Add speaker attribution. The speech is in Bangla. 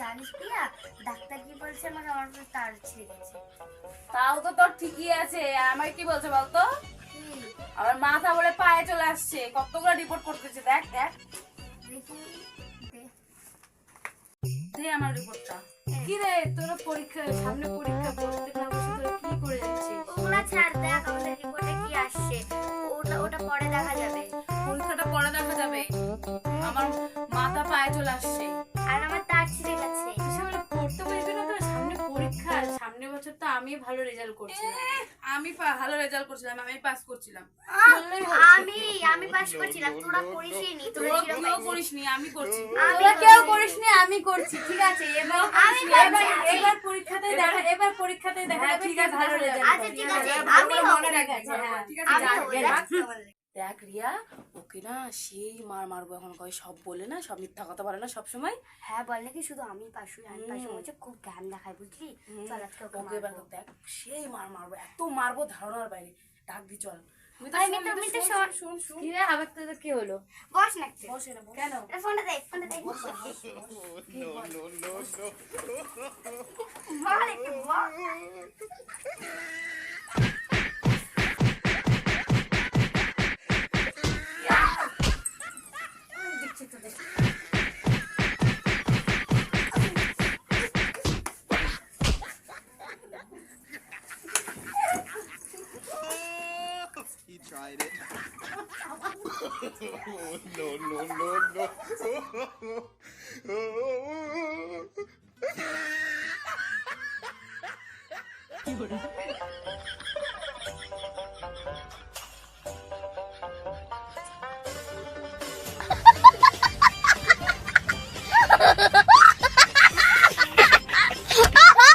Speaker 1: জানিস প্রিয়া ডাক্তার কি বলছে আমার উপরে তার ছিঁড়ে গেছে।
Speaker 2: তাও তো তোর ঠিকই আছে আমার কি বলছে বলতো? আমার মাথা বলে পায়ে চলে আসছে কতগুলো রিপোর্ট করতেছে দেখ দেখ।
Speaker 1: দে।
Speaker 2: আমার রিপোর্টটা কি রে তোর পরীক্ষা সামনে পরীক্ষা বসতে না বসে তোরা কি করে যাচ্ছিস
Speaker 1: ওগুলা ছাড় দেখ আমাদের রিপোর্টে কি আসছে। ওটা ওটা পরে দেখা যাবে।
Speaker 2: পরীক্ষাটা পরে দেখা যাবে। আমার মাথা পায়ে চলে আসছে। বছর তো আমি ভালো রেজাল্ট করছিলাম। আমি ভালো রেজাল্ট করছিলাম আমি পাস করছিলাম।
Speaker 1: আমি আমি পাস করছিলাম তোরা করিসই নি তোরা
Speaker 2: তুইও করিসনি আমি করছি। তোরা কেউ করিসনি আমি করছি ঠিক আছে এবার
Speaker 1: আমি
Speaker 2: এবার এবার পরীক্ষাতে দেখা এবার পরীক্ষাতে দেখা
Speaker 3: ঠিক আছে,
Speaker 2: ভালো রেজাল্ট
Speaker 1: আচ্ছা, ঠিক আছে, আমি
Speaker 2: মনে হ্যাঁ।
Speaker 3: ঠিক আছে,
Speaker 1: দেখ।
Speaker 2: রিয়া ওকে না সেই মার মারবো এখন কয় সব বলে না সব মিথ্যা কথা বলে না সব সময়
Speaker 1: হ্যাঁ বল নাকি শুধু আমি হই আমি পাস হচ্ছে খুব জ্ঞান দেখায় বুঝলি? চল আজকে ওকে
Speaker 2: এবার দেখ সেই মার মারবো এত মারবো ধারণার বাইরে। ডাক দি চল। তুই
Speaker 4: no, no, no, no.
Speaker 1: Ha